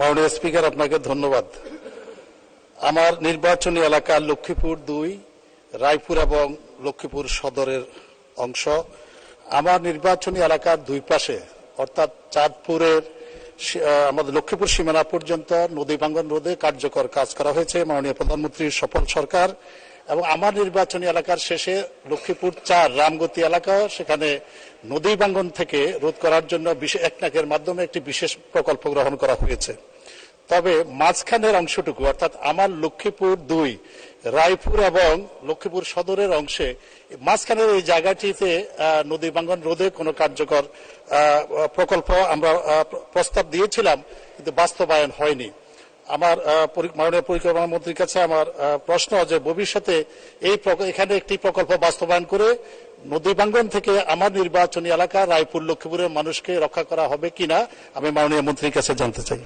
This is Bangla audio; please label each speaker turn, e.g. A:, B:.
A: মাননীয় স্পিকার, আপনাকে ধন্যবাদ। আমার নির্বাচনী এলাকা লক্ষ্মীপুর দুই, রায়পুর এবং লক্ষ্মীপুর সদরের অংশ। আমার নির্বাচনী এলাকার দুই পাশে, অর্থাৎ চাঁদপুরের আমাদের লক্ষ্মীপুর সীমানা পর্যন্ত নদী ভাঙ্গন রোধে কার্যকর কাজ করা হয়েছে। মাননীয় প্রধানমন্ত্রীর সফল সরকার এবং আমার নির্বাচনী এলাকার শেষে লক্ষ্মীপুর চার রামগতি এলাকাও সেখানে নদী ভাঙ্গন থেকে রোধ করার জন্য একনাকের মাধ্যমে একটি বিশেষ প্রকল্প গ্রহণ করা হয়েছে। তবে মাঝখানের অংশটুকু, অর্থাৎ আমার লক্ষ্মীপুর দুই, রায়পুর এবং লক্ষ্মীপুর সদরের অংশে, মাঝখানের এই জায়গাটিতে নদী ভাঙ্গন রোধে কোনো কার্যকর প্রকল্প আমরা প্রস্তাব দিয়েছিলাম, কিন্তু বাস্তবায়ন হয়নি। আমার মাননীয় পরিকল্পনা মন্ত্রীর কাছে আমার প্রশ্ন যে ভবিষ্যতে এই এখানে একটি প্রকল্প বাস্তবায়ন করে নদী বাঙ্গন থেকে আমার নির্বাচনী এলাকা রায়পুর লক্ষ্মীপুরের মানুষকে রক্ষা করা হবে কিনা আমি মাননীয় মন্ত্রীর কাছে জানতে চাই।